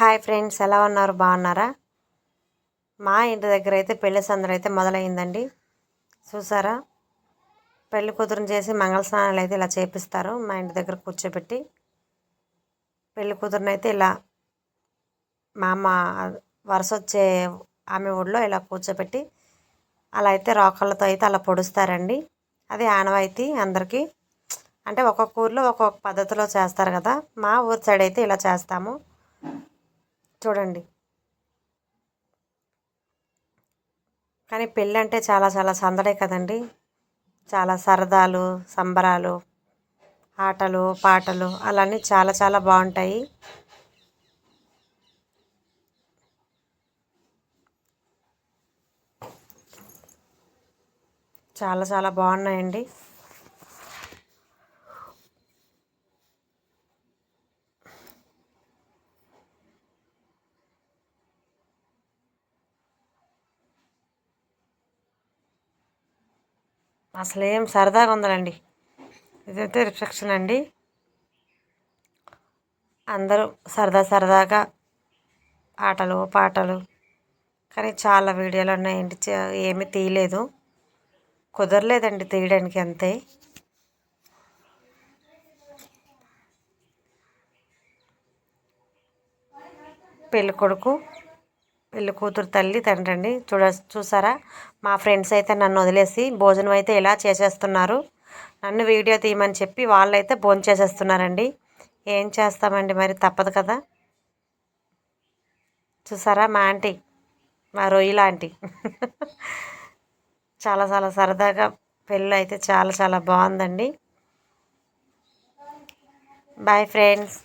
Hi friends ఎలా ఉన్నారు? బాగున్నారా? మా ఇంటి దగ్గర అయితే పెళ్ళి సందడి అయితే మొదలైందండి. చూసారా? పెళ్ళి కూతురుని చేసి మంగళ స్నానాలు అయితే ఇలా చేపిస్తారు మా ఇంటి దగ్గర కూర్చోబెట్టి. పెళ్ళి కూతురుని అయితే ఇలా మా అమ్మ వరుస వచ్చే ఆమె ఊళ్ళో ఇలా కూర్చోబెట్టి అలా అయితే రోకళ్ళతో అయితే అలా పొడుస్తారండి. అది ఆనవాయితీ అందరికీ. అంటే ఒక్కొక్క ఊర్లో ఒక్కొక్క పద్ధతిలో చేస్తారు కదా మా ఊరి సైడ్ అయితే ఇలా చేస్తాము. చూడండి. కానీ పెళ్ళి అంటే చాలా చాలా సందడే కదండి. చాలా సరదాలు సంబరాలు ఆటలు పాటలు అలానే చాలా చాలా బాగుంటాయి. చాలా చాలా బాగున్నాయండి. అసలు ఏం సరదాగా ఉందండి ఇదైతే రిఫ్లెక్షన్ అండి. అందరూ సరదా సరదాగా ఆటలు పాటలు. కానీ చాలా వీడియోలు ఉన్నాయండి. ఏమీ తీయలేదు. కుదరలేదండి తీయడానికి అంతే. పెళ్ళి కొడుకు పెళ్ళి కూతురు తల్లి తండ్రి అండి చూడ చూసారా? మా ఫ్రెండ్స్ అయితే నన్ను వదిలేసి భోజనం అయితే ఇలా చేసేస్తున్నారు? నన్ను వీడియో తీయమని చెప్పి వాళ్ళైతే భోజనం చేసేస్తున్నారండి. ఏం చేస్తామండి మరి? తప్పదు కదా? చూసారా? మా ఆంటీ మా రొయ్యల ఆంటీ. చాలా చాలా సరదాగా పెళ్ళి అయితే చాలా చాలా బాగుందండి. Bye friends.